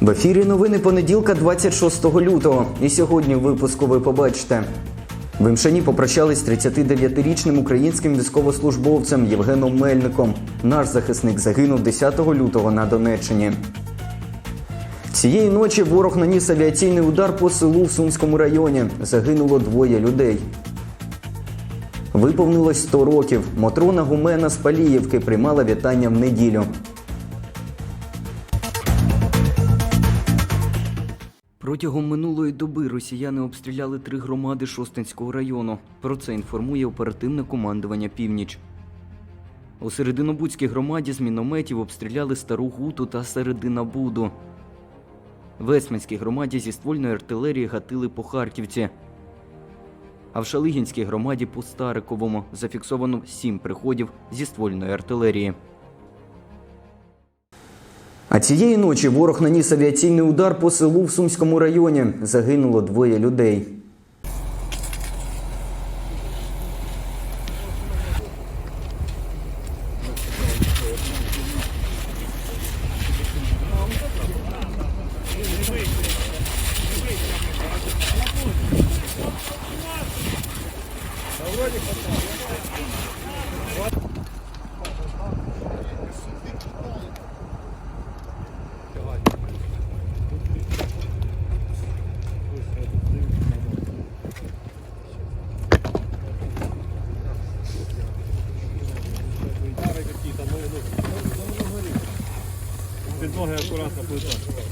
В ефірі новини понеділка 26 лютого. І сьогодні в випуску ви побачите. В Імшані попрощались з 39-річним українським військовослужбовцем Євгеном Мельником. Наш захисник загинув 10 лютого на Донеччині. Цієї ночі ворог наніс авіаційний удар по селу в Сумському районі. Загинуло двоє людей. Виповнилось 100 років. Мотрона Гумена з Паліївки приймала вітання в неділю. Протягом минулої доби росіяни обстріляли три громади Шостинського району. Про це інформує оперативне командування Північ. У Серединобудській громаді з мінометів обстріляли Стару Гуту та Середина Буду. В Есменській громаді зі ствольної артилерії гатили по Харківці. А в Шалигінській громаді по Стариковому зафіксовано сім приходів зі ствольної артилерії. А цієї ночі ворог наніс авіаційний удар по селу в Сумському районі. Загинуло двоє людей. Під ноги акуратно плита.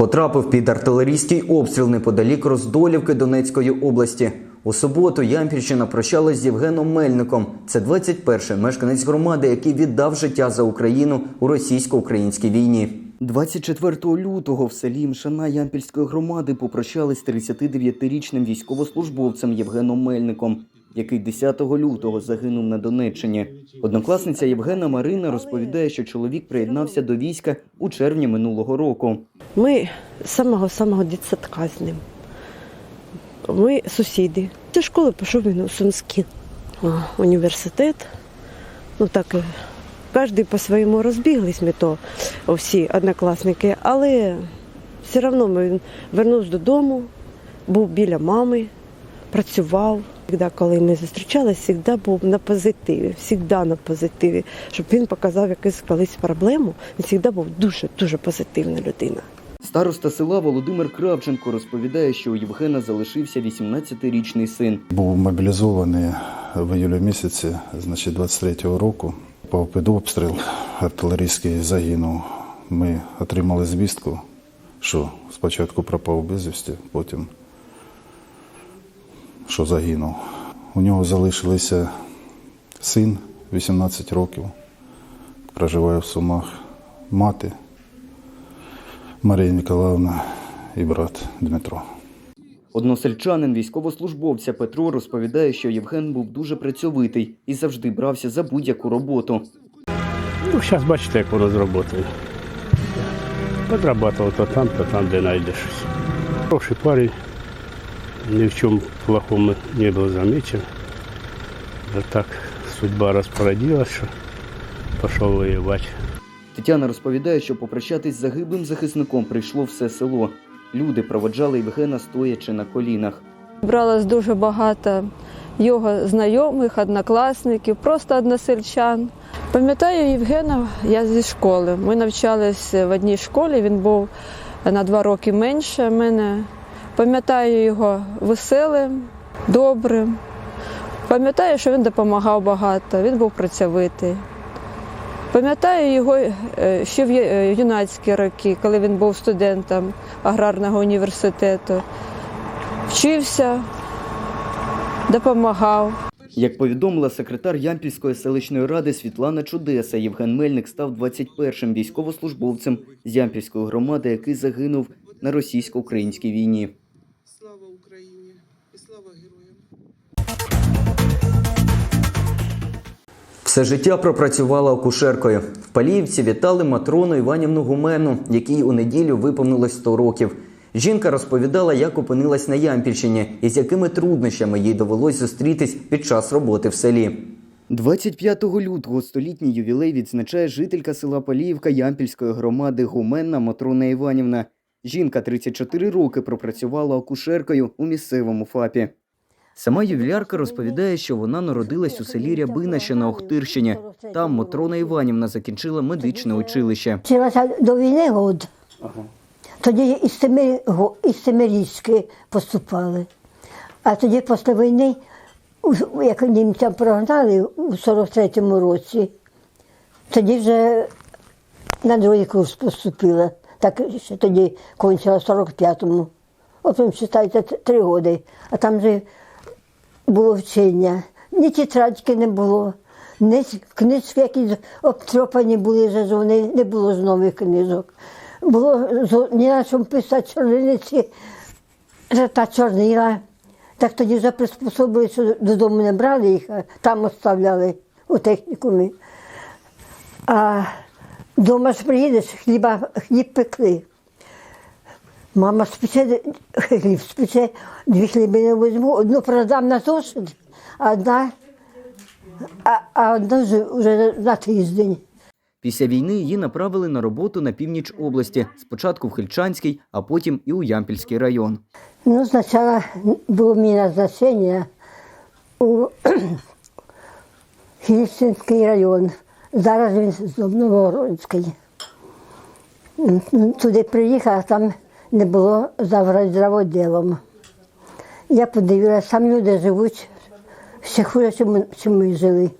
Потрапив під артилерійський обстріл неподалік Роздолівки Донецької області. У суботу Ямпільщина прощалась з Євгеном Мельником. Це 21-й мешканець громади, який віддав життя за Україну у російсько-українській війні. 24 лютого в селі Мшана Ямпільської громади попрощались з 39-річним військовослужбовцем Євгеном Мельником, який 10 лютого загинув на Донеччині. Однокласниця Євгена Марина розповідає, що чоловік приєднався до війська у червні минулого року. Ми з самого самого дитсадка з ним. Ми сусіди. Зі школи пішов він у Сумський університет. Ну так, е, кожен по-своєму розбіглись ми то всі однокласники, але все одно ми вернувся додому, був біля мами, працював. Завжди, коли ми зустрічалися, завжди був на позитиві, завжди на позитиві. Щоб він показав якусь колись проблему, він завжди був дуже-дуже позитивна людина. Староста села Володимир Кравченко розповідає, що у Євгена залишився 18-річний син. Був мобілізований в іюлі місяці, значить, 23-го року. Попав під обстріл, артилерійський загинув. Ми отримали звістку, що спочатку пропав безвісті, потім що загинув. У нього залишилися син 18 років, проживає в Сумах, мати Марія Ніколаївна і брат Дмитро. Односельчанин військовослужбовця Петро розповідає, що Євген був дуже працьовитий і завжди брався за будь-яку роботу. Ну, зараз бачите, як воно з роботою. Подрабатував то там, то там, де знайдеш. Хороший парень, ні в чому плохому не був замечен. А так судьба розпорядила, що пішов воювати. Тетяна розповідає, що попрощатись з загиблим захисником прийшло все село. Люди проводжали Євгена стоячи на колінах. Бралось дуже багато його знайомих, однокласників, просто односельчан. Пам'ятаю Євгена, я зі школи. Ми навчалися в одній школі, він був на два роки менше мене. Пам'ятаю його веселим, добрим. Пам'ятаю, що він допомагав багато, він був працьовитий. Пам'ятаю його е, ще в е, юнацькі роки, коли він був студентом аграрного університету. Вчився, допомагав. Як повідомила секретар Ямпільської селищної ради Світлана Чудеса, Євген Мельник став 21-м військовослужбовцем з Ямпільської громади, який загинув на російсько-українській війні. Все життя пропрацювала акушеркою. В Паліївці вітали Матрону Іванівну Гумену, якій у неділю виповнилось 100 років. Жінка розповідала, як опинилась на Ямпільщині і з якими труднощами їй довелось зустрітись під час роботи в селі. 25 лютого столітній ювілей відзначає жителька села Паліївка Ямпільської громади Гуменна Матрона Іванівна. Жінка 34 роки пропрацювала акушеркою у місцевому ФАПі. Сама ювілярка розповідає, що вона народилась у селі Рябина, що на Охтирщині. Там Матрона Іванівна закінчила медичне училище. Вчилася до війни год. Тоді із, Семир... го- із Семирічки поступали. А тоді після війни, як німцям прогнали у 43-му році, тоді вже на другий курс поступила. Так ще тоді кончила в 45-му. От ви вважаєте, три роки. А там же було вчення. Ні тетрадки не було, ні книжки, які обтропані були ж не було ж нових книжок. Було ні на чому писати чорниці, та чорнила. Так тоді вже приспособили, що додому не брали їх, а там оставляли у технікумі. А вдома ж приїдеш, хліба, хліб пекли. Мама спече хліб, спече, дві хліби не візьму, одну продам на зошит, а одна, а, а одна вже, на тиждень. Після війни її направили на роботу на північ області, спочатку в Хельчанський, а потім і у Ямпільський район. Ну, спочатку було мені назначення у Хільчинський район. Зараз він знов Новогородський. М, Туди приїхала, там не було здраводілом. Я подивилася, там люди живуть ще хуже, чим ми, жили.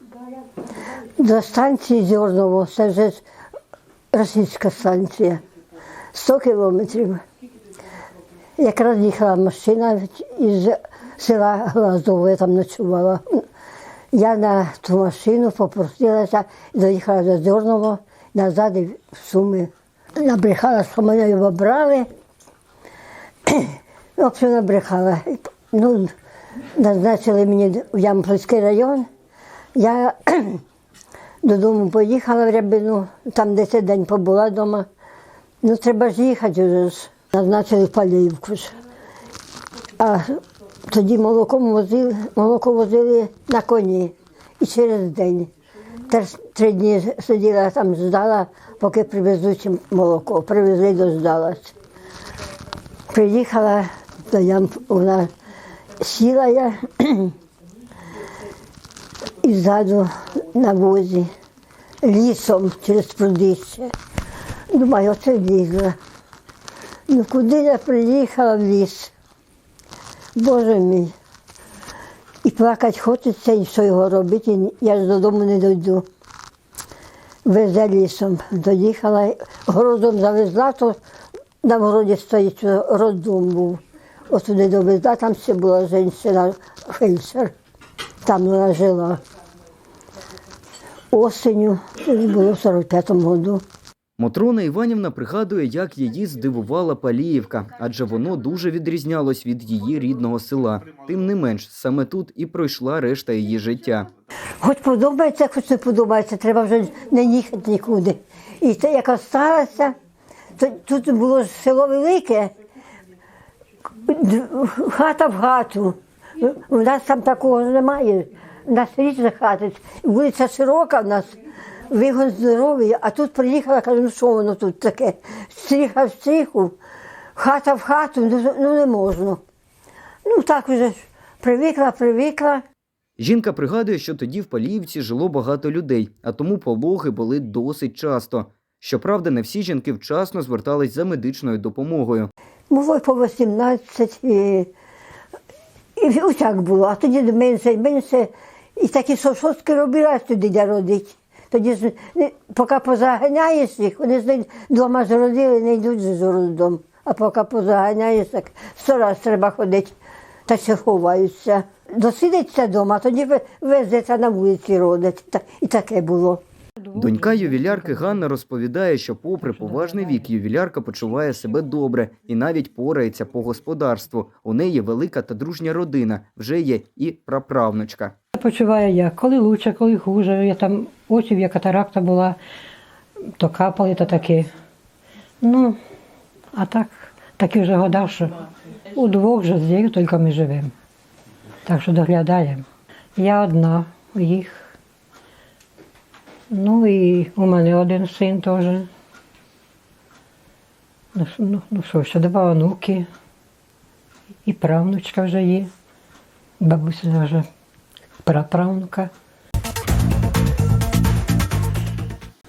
До станції Зерново, це вже російська станція. 100 кілометрів. Якраз їхала машина із села Глазове, я там ночувала. Я на ту машину попросилася, доїхала до Зерного, назад в Суми. Набрехала, що мене його брали. В общем, набрехала. Ну, назначили мені в Ямпольський район. Я додому поїхала в Рябину, там 10 день побула вдома. Ну, треба ж їхати. Назначили в Паліївку. А тоді молоком возили, молоко возили на коні і через день. Теж три дні сиділа там, ждала, поки привезуть молоко. Привезли, дождалась. Приїхала до Ямп, вона сіла я і ззаду на возі, лісом через прудище. Думаю, оце влізла. Ну куди я приїхала в ліс? Боже мій. І плакати хочеться, і що його робити, я ж додому не дойду. Везе лісом. Доїхала, городом завезла, то на городі стоїть що роддом був. От туди довезла, там ще була жінка, фельдшер. Там вона жила. Осеню, тоді було в 45-му году. Матрона Іванівна пригадує, як її здивувала Паліївка, адже воно дуже відрізнялось від її рідного села. Тим не менш, саме тут і пройшла решта її життя. Хоч подобається, хоч не подобається, треба вже не їхати нікуди. І те, як осталося, то тут було село велике, хата в хату. У нас там такого немає. У нас різні хати. Вулиця широка в нас, вигон здоровий, а тут приїхала, кажу, ну що воно тут таке? Стріха в стріху, хата в хату, ну, ну не можна. Ну так вже привикла, привикла. Жінка пригадує, що тоді в Паліївці жило багато людей, а тому пологи були досить часто. Щоправда, не всі жінки вчасно звертались за медичною допомогою. Було по 18, і, і усяк було, а тоді менше, менше. І такі сососки робила туди, де родить. Тоді поки позаганяєш їх, вони ж вдома ж родили, не йдуть з роддом. А поки позаганяєш, так сто раз треба ходити, та ще ховаються. досидиться вдома, тоді везеться на вулиці родить. І таке було. Донька ювілярки Ганна розповідає, що, попри поважний вік, ювілярка почуває себе добре і навіть порається по господарству. У неї велика та дружня родина. Вже є і праправнучка. Почуваю як, коли лучше, коли хуже. Я там очі, я катаракта була, то капали, то таке. Ну, а так, такі вже года, що удвох же з нею тільки ми живемо. Так що доглядаємо. Я одна, їх. Ну і у мене один син теж. Ну, ну, ну що, ще два онуки. І правнучка вже є. Бабуся вже праправнука.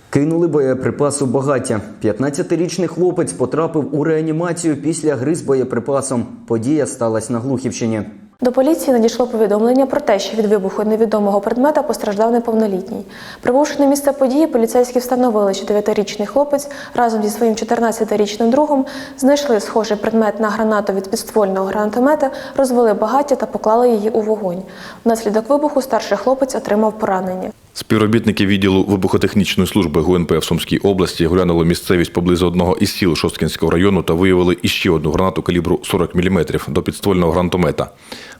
Кинули боєприпас у багаття. 15-річний хлопець потрапив у реанімацію після гри з боєприпасом. Подія сталася на Глухівщині. До поліції надійшло повідомлення про те, що від вибуху невідомого предмета постраждав неповнолітній. Прибувши на місце події, поліцейські встановили, що 9-річний хлопець разом зі своїм 14-річним другом знайшли схожий предмет на гранату від підствольного гранатомета, розвели багаття та поклали її у вогонь. Внаслідок вибуху старший хлопець отримав поранення. Співробітники відділу вибухотехнічної служби ГУНП в Сумській області оглянули місцевість поблизу одного із сіл Шосткінського району та виявили іще одну гранату калібру 40 мм до підствольного гранатомета.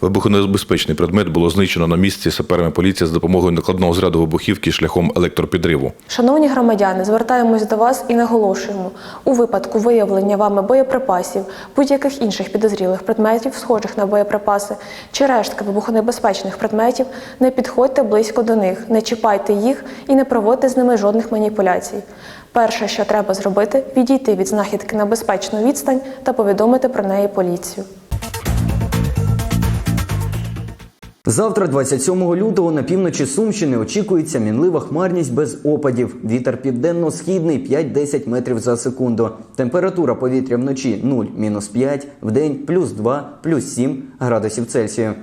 Вибухонебезпечний предмет було знищено на місці саперами поліції з допомогою накладного зряду вибухівки шляхом електропідриву. Шановні громадяни, звертаємось до вас і наголошуємо: у випадку виявлення вами боєприпасів, будь-яких інших підозрілих предметів, схожих на боєприпаси, чи рештки вибухонебезпечних предметів, не підходьте близько до них, не чіпайте їх і не проводьте з ними жодних маніпуляцій. Перше, що треба зробити, відійти від знахідки на безпечну відстань та повідомити про неї поліцію. Завтра, 27 лютого, на півночі Сумщини очікується мінлива хмарність без опадів. Вітер південно-східний 5-10 метрів за секунду. Температура повітря вночі 0-5, вдень плюс 2, плюс 7 градусів Цельсію.